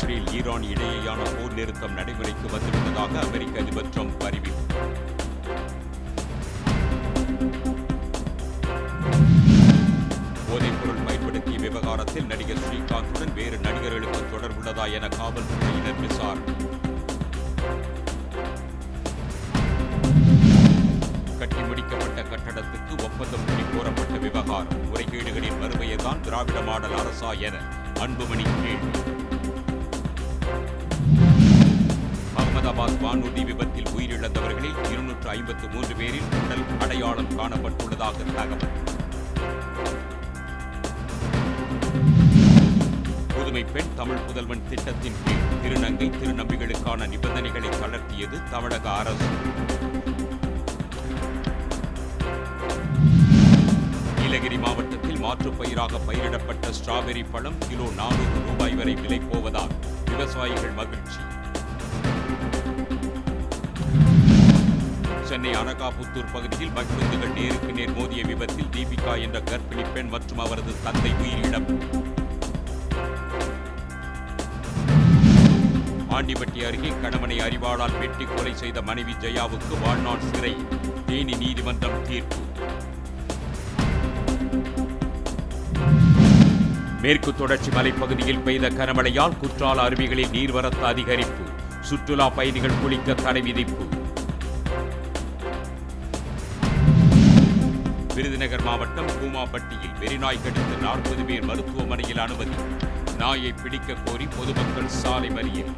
Israel Iran இடையேயான போர் நிறுத்தம் நடைமுறைக்கு வந்துவிட்டதாக அமெரிக்க அதிபர் ட்ரம்ப் அறிவிப்பு. போதைப்பொருள் பயன்படுத்திய விவகாரத்தில் நடிகர் ஸ்ரீகாந்துடன் வேறு நடிகர்களுக்கு தொடர்புள்ளதா என காவல்துறையினர் விசாரணை. கட்டி முடிக்கப்பட்ட கட்டடத்துக்கு ஒப்பந்தம் படி கோரப்பட்ட விவகாரம். முறைகேடுகளின் வறுமையைதான் திராவிட மாடல் அரசா என அன்புமணி கேள்வி. அகமதாபாத் வானூர்தி விபத்தில் உயிரிழந்தவர்களில் இருநூற்று ஐம்பத்து மூன்று பேரின் உடல் அடையாளம் காணப்பட்டுள்ளதாக தகவல். புதுமை பெண் தமிழ் புதல்வன் திட்டத்தின் கீழ் திருநங்கை திருநம்பிகளுக்கான நிபந்தனைகளை தளர்த்தியது தமிழக அரசு. நீலகிரி மாவட்டத்தில் மாற்றுப் பயிராக பயிரிடப்பட்ட ஸ்ட்ராபெரி பழம் கிலோ நானூறு ரூபாய் வரை விலை போவதால் விவசாயிகள் மகிழ்ச்சி. சென்னை அனகாபுத்தூர் பகுதியில் மகிழுந்துகள் நேருக்கு நேர் மோதிய விபத்தில் தீபிகா என்ற கர்ப்பிணி பெண் மற்றும் அவரது தந்தை உயிரிழப்பு. ஆண்டிப்பட்டி அருகே கணவனை அறிவாளால் வெட்டி கொலை செய்த மனைவி ஜெயாவுக்கு வாழ்நாள் சிறை. தேனி நீதிமன்றம் தீர்ப்பு. மேற்கு தொடர்ச்சி மலைப்பகுதியில் பெய்த கனமழையால் குற்றால அருவிகளில் நீர்வரத்து அதிகரிப்பு. சுற்றுலா பயணிகள் குளிக்க தடை விதிப்பு. விருதுநகர் மாவட்டம் பூமாப்பட்டியில் வெறிநாய் கடித்து நாற்பது பேர் மருத்துவமனையில் அனுமதி. நாயை பிடிக்க கோரி பொதுமக்கள் சாலை மறியல்.